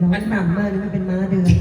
ร้องต่ำมากนะมันเป็นม้าเดือน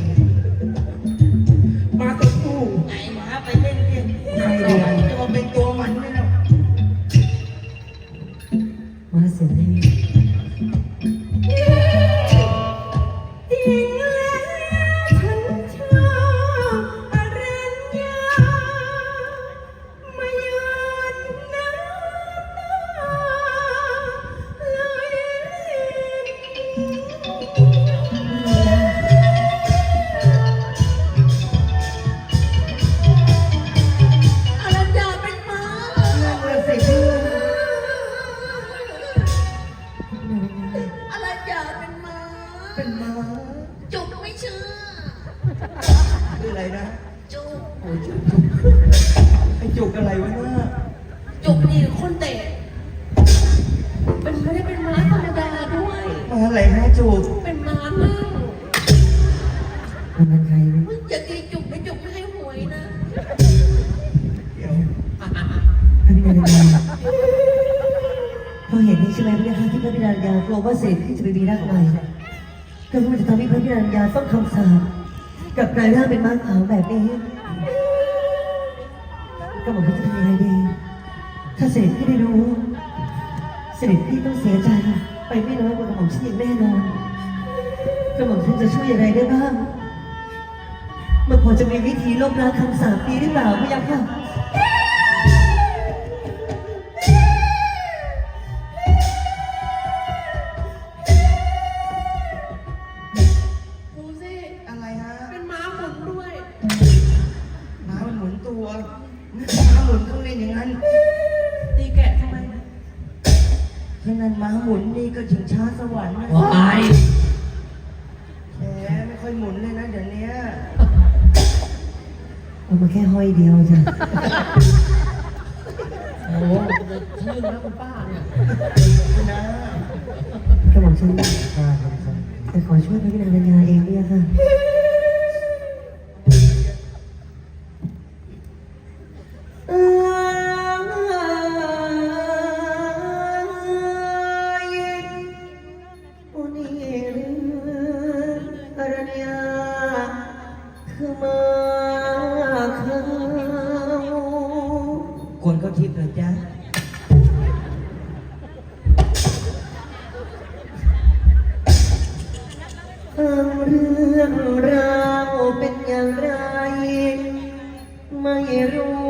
จุกนี่คนเตะ เป็นไม่ได้เป็นม้าธรรมดาด้วย มาอะไรนะจุกเป็นม้านั่งมันเป็นใครวะอย่าตีจุกไม่จุกไม่ให้หวยนะเดี๋ยวพระบิดาญาเพราะเหตุนี้ใช่ไหมพระยาค่ะที่พระบิดาญากลัวว่าเศรษฐที่จะไปมีรักใหม่ก็รู้จะทำให้พระบิดาญาต้องคำสาปกับกลายร่างเป็นม้าขาวแบบนี้ก็บอกว่าจะทำยังไงดี ถ้าเสด็จพี่ได้รู้ เสด็จพี่ต้องเสียใจไปไม่น้อยกว่ากระหม่อมฉันอย่างแน่นอนกระหม่อมฉันจะช่วยอะไรได้บ้าง มันพอจะมีวิธีลบล้างคำสาปนี้หรือเปล่าพี่ยักษ์ค่ะดูสิอะไรฮะเป็นม้าหมุนด้วยม้ามันหมุนตัวม้าหมุนต้องเล่นอย่างนั้น แค่นั้นม้าหมุนนี่ก็ถึงช้าสวรรค์นะว้ายแหมไม่ค่อยหมุนเลยนะเดี๋ยวนี้เอามาแค่ห้อยเดียวจ้ะโอ้โหชื่อนะคุณป้าเนี่ยนะก็บอกฉันข้าครับครับแต่ขอช่วยพระบิดาปัญญาเองเนี่ยค่ะ จ้าเรื่องราวเป็นอย่างไร ไม่รู้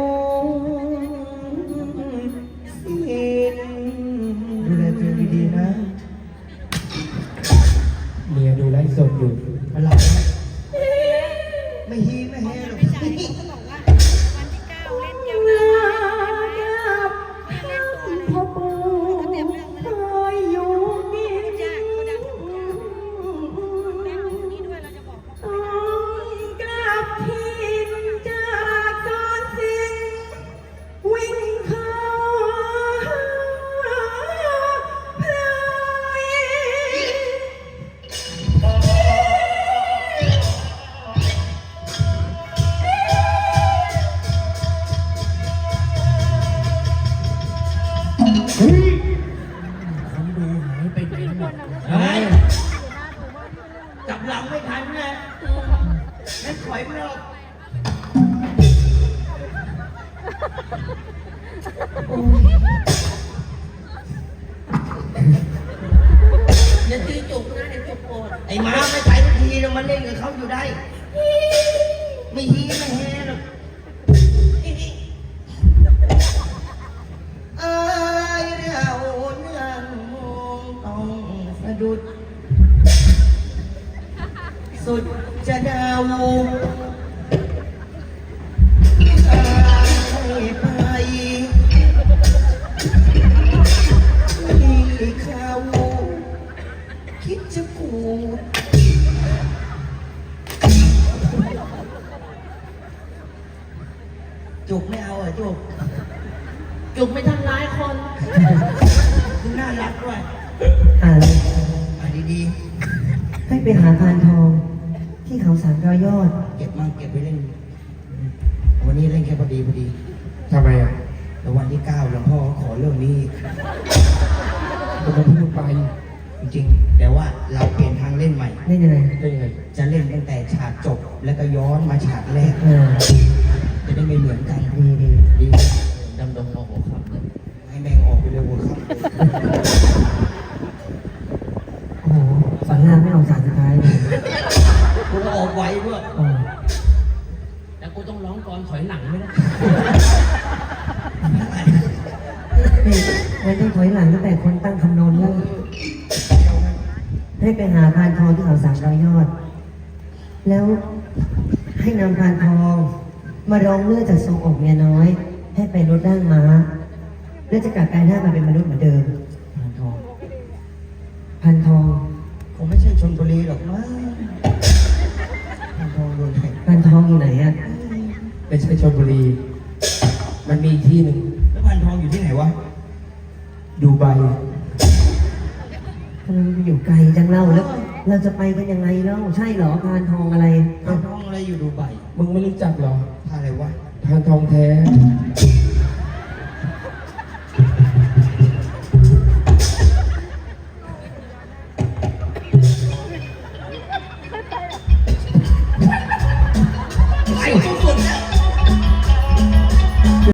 จับหลังไม่ทันไง นั่นถอยไปแล้อย่าตีจุกนะเดี๋ยวจุกโกรธไอ้ม้าไม่ไปทุกทีแล้วมันเล่นกับเขาอยู่ได้ ไม่ฮีไม่เฮหรอกเอ้ยเราเรื่องต้องสะดุด สุดจะดาวให้ไปที่เขาคิดจะกูดจุกไม่เอาเหรอะจุกจุกไม่ทำร้ายคนคุณน่ารักด้วยอ่านอะดีให้ไปหาพานทอง ที่เขาสามร้อยยอดๆเก็บมาเก็บไปเล่น วันนี้เล่นแค่พอดีพอดีทำไมอะพแล้ววันที่เก้าหลวงพ่อก็ขอเรื่องนี้มันก็พูดไปจริงๆ แต่ว่าเราเปลี่ยนทางเล่นใหม่ เล่นยังไงได้ไงจะเล่นตั้งแต่ฉากจบ แล้วก็ย้อนมาฉากแรก เออจะได้ไม่เหมือนกันดีดีดีดำดงโมโหครับให้แม่งออกไปเร็วครับโอ้โหฝันลางไม่ออกสารสุดท้ายเลย กูออกไว้ด้วย โอ้แล้วกูต้องร้องกรถอยหลังไม่ได้นี่งั้นต้องถอยหลังตั้งแต่คนตั้งคำนนแล้วให้ไปหาพานทองที่เขาสามร้อยยอด แล้วให้นำพานทอง มารองเลือดจากทรงอกเมียน้อย ให้ไปลดร่างม้าแล้วจะกลับกลายหน้ามาเป็นมนุษย์เหมือนเดิม พานทอง พันทองคงไม่ใช่ชนบุรีหรอกมั้ง ไม่ใช่ชลบุรี มันมีอีกที่หนึ่งแล้วพานทองอยู่ที่ไหนวะ ดูไบทำไมมันอยู่ไกลจังเล่าแล้ว เราจะไปกันยังไงเล่าใช่เหรอพานทองอะไร พานทองอะไรอยู่ดูไบมึงไม่รู้จักเหรอท่าอะไรวะทานทองแท้ท